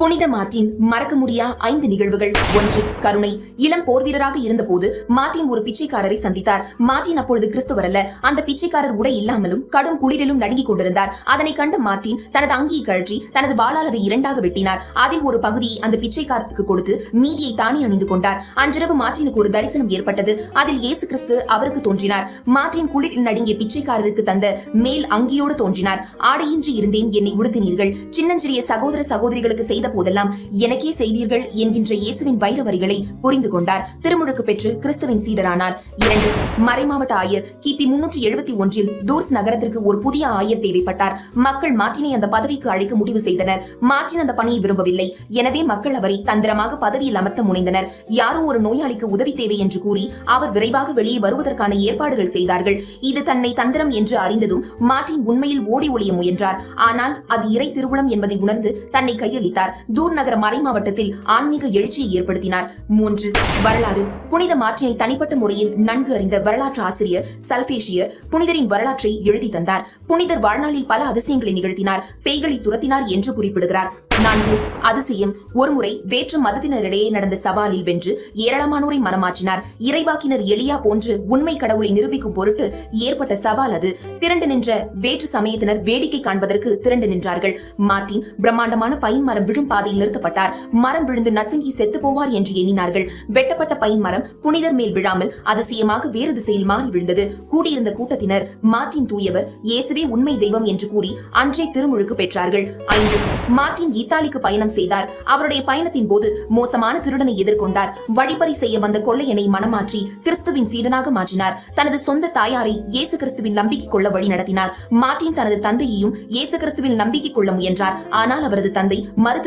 புனித மார்டின் மறக்க முடியா ஐந்து நிகழ்வுகள். ஒன்று கருணை. இளம் போர் வீரராக இருந்தபோது மார்டின் ஒரு பிச்சைக்காரரை சந்தித்தார். மார்டின் அப்பொழுது கிறிஸ்துவர் அல்ல. அந்த பிச்சைக்காரர் உடை இல்லாமலும் கடும் குளிரிலும் நடுங்கிக் கொண்டிருந்தார். அதனை கண்ட மார்டின் தனது அங்கியை கழற்றி தனது வாளால் அதை இரண்டாக வெட்டினார். அதில் ஒரு பகுதியை அந்த பிச்சைக்காரருக்கு கொடுத்து மீதியை தானே அணிந்து கொண்டார். அன்றிரவு மார்டினுக்கு ஒரு தரிசனம் ஏற்பட்டது. அதில் இயேசு கிறிஸ்து அவருக்கு தோன்றினார். மார்டின் குளிரில் நடுங்கிய பிச்சைக்காரருக்கு தந்த மேல் அங்கியோடு தோன்றினார். ஆடையின்றி இருந்தேன் என்னை உடுத்தினீர்கள். சின்னஞ்சிறிய சகோதர சகோதரிகளுக்கு செய்த போதெல்லாம் எனக்கே செய்தீர்கள் என்கின்ற இயேசுவின் வைர வரிகளை புரிந்து கொண்டார். திருமுழுக்கு பெற்று கிறிஸ்துவின் சீடரானார். இரண்டு மறைமாவட்ட ஆயர் கிபி முன்னூற்றி எழுபத்தி ஒன்றில் தூர்ஸ் நகரத்திற்கு ஒரு புதிய ஆயர் தேவைப்பட்டார். மக்கள் மாற்றினை அந்த பதவிக்கு அழைக்க முடிவு செய்தனர். மாற்றின் அந்த பணியை விரும்பவில்லை. எனவே மக்கள் அவரை தந்திரமாக பதவியில் அமர்த்த முனைந்தனர். யாரோ ஒரு நோயாளிக்கு உதவி தேவை என்று கூறி அவர் விரைவாக வெளியே வருவதற்கான ஏற்பாடுகள் செய்தார்கள். இது தன்னை தந்திரம் என்று அறிந்ததும் மார்ட்டின் உண்மையில் ஓடி ஒளிய முயன்றார். ஆனால் அது இறை திருவுளம் என்பதை உணர்ந்து தன்னை கையளித்தார். தூர் நகர மறை மாவட்டத்தில் ஆன்மீக எழுச்சியை ஏற்படுத்தினார். மூன்று வரலாறு. புனித மாற்றினை தனிப்பட்ட முறையில் நன்கு அறிந்த வரலாற்று ஆசிரியர் சல்பேஷியர் புனிதரின் வரலாற்றை எழுதி தந்தார். புனிதர் வாழ்நாளில் பல அதிசயங்களை நிகழ்த்தினார். பேய்களை துரத்தினார் என்று குறிப்பிடுகிறார். நான்கு அதிசயம். ஒருமுறை வேற்று மதத்தினரிடையே நடந்த சவாலில் வென்று ஏராளமானோரை மனமாற்றினார். இறைவாக்கினர் எளியா போன்று உண்மை கடவுளை நிரூபிக்கும் பொருட்டு ஏற்பட்ட சவால் அது. திரண்டு நின்ற வேற்று சமயத்தினர் வேடிக்கை காண்பதற்கு திரண்டு நின்றார்கள். மார்டின் பிரம்மாண்டமான பைன் மரம் விழும் பாதையில் நிறுத்தப்பட்டார். மரம் விழுந்து நசுங்கி செத்து போவார் என்று எண்ணினார்கள். வெட்டப்பட்ட பைன் மரம் புனிதர் மேல் விழாமல் அதிசயமாக வேறு திசையில் மாறி விழுந்தது. கூடியிருந்த கூட்டத்தினர் மார்டின் தூயவர் இயேசுவே உண்மை தெய்வம் என்று கூறி அன்றே திருமுழுக்கு பெற்றார்கள். ஐந்து மார்டின் இத்தாலிக்கு பயணம் செய்தார். அவருடைய பயணத்தின் போது மோசமான திருடனை எதிர்கொண்டார். வழிபறி செய்ய வந்த கொள்ளையனை மனமாற்றி கிறிஸ்துவின் சீடனாக மாற்றினார். தனது சொந்த தாயாரை இயேசு கிறிஸ்துவின் நம்பிக்கை கொள்ள வழி நடத்தினார். மார்டின் தனது தந்தையையும் இயேசு கிறிஸ்துவின் நம்பிக்கை கொள்ள முயன்றார். ஆனால் அவரது தந்தை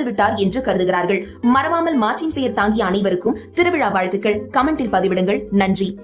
மறுத்துவிட்டார் என்று கருதுகிறார்கள். மறவாமல் மாற்றின் பெயர் தாங்கிய அனைவருக்கும் திருவிழா வாழ்த்துக்கள். கமெண்டில் பதிவிடுங்கள். நன்றி.